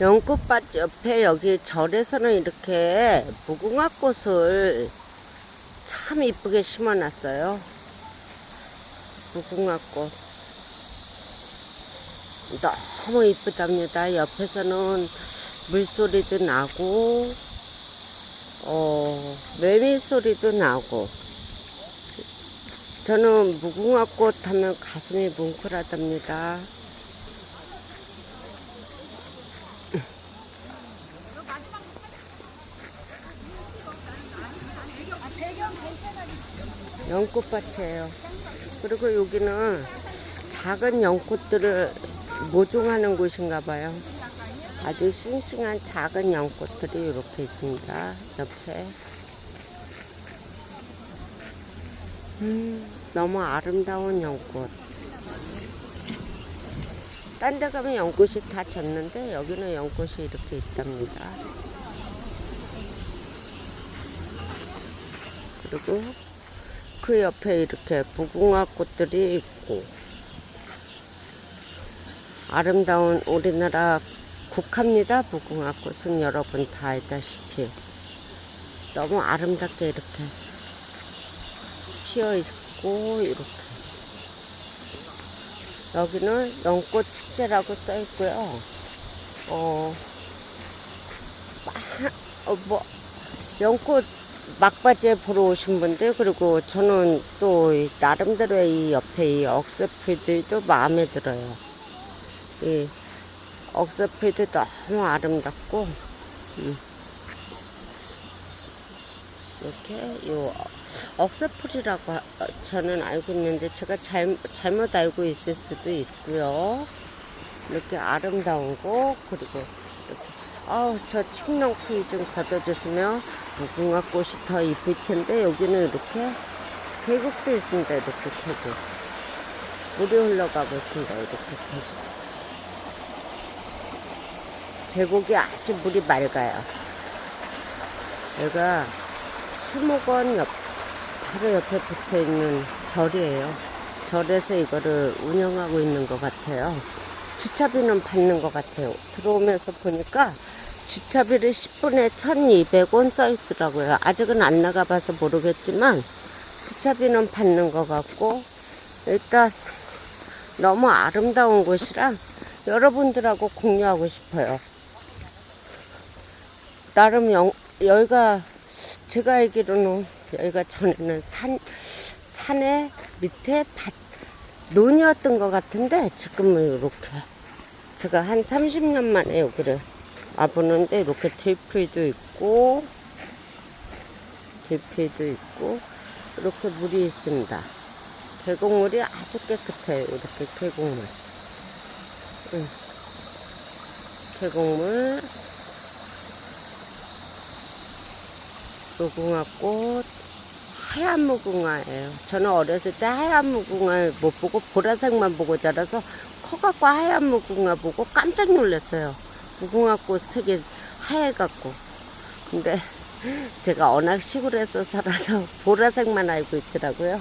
연꽃밭 옆에 여기 절에서는 이렇게 무궁화꽃을 참 이쁘게 심어놨어요. 무궁화꽃. 너무 이쁘답니다. 옆에서는 물소리도 나고, 어, 매미 소리도 나고. 저는 무궁화꽃 하면 가슴이 뭉클하답니다. 연꽃밭이에요. 그리고 여기는 작은 연꽃들을 모종하는 곳인가 봐요. 아주 싱싱한 작은 연꽃들이 이렇게 있습니다. 옆에. 음, 너무 아름다운 연꽃. 딴 데 가면 연꽃이 다 졌는데 여기는 연꽃이 이렇게 있답니다. 그리고 그 옆에 이렇게 무궁화 꽃들이 있고 아름다운 우리나라 국화입니다. 무궁화 꽃은 여러분 다 알다시피 너무 아름답게 이렇게 피어 있고 이렇게 여기는 연꽃 축제라고 써 있고요. 어, 마- 어, 뭐 연꽃 막바지에 보러 오신 분들 그리고 저는 또이 나름대로 이 옆에 이 억새풀들도 마음에 들어요. 이 억새풀도 너무 아름답고 음. 이렇게 요 억새풀이라고 저는 알고 있는데 제가 잘, 잘못 알고 있을 수도 있고요. 이렇게 아름다운 거 그리고 이렇게 아우 저 칡렁풀 좀 걷어주시면 무궁화 꽃이 더 이쁠 텐데 여기는 이렇게 계곡도 있습니다. 이렇게 계곡 물이 흘러가고 있습니다. 이렇게 계곡 계곡이 아주 물이 맑아요. 여기가 수목원 옆 바로 옆에 붙어 있는 절이에요. 절에서 이거를 운영하고 있는 것 같아요. 주차비는 받는 것 같아요. 들어오면서 보니까 주차비를 10분에 1200원 써 있더라고요. 아직은 안 나가봐서 모르겠지만 주차비는 받는 것 같고 일단 너무 아름다운 곳이라 여러분들하고 공유하고 싶어요. 나름 영, 여기가 제가 알기로는 여기가 전에는 산, 산에 밑에 밭, 논이었던 것 같은데 지금은 이렇게 제가 한 30년 만에 여기를 와보는데 이렇게 들풀도 있고 들풀도 있고 이렇게 물이 있습니다. 계곡물이 아주 깨끗해요. 이렇게 계곡물. 응. 계곡물 무궁화꽃 하얀 무궁화예요. 저는 어렸을 때 하얀 무궁화를 못 보고 보라색만 보고 자라서 커갖고 하얀 무궁화 보고 깜짝 놀랐어요. 무궁화꽃 색이 하얘갖고. 근데 제가 워낙 시골에서 살아서 보라색만 알고 있더라고요.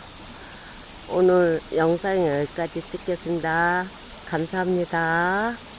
오늘 영상 여기까지 찍겠습니다. 감사합니다.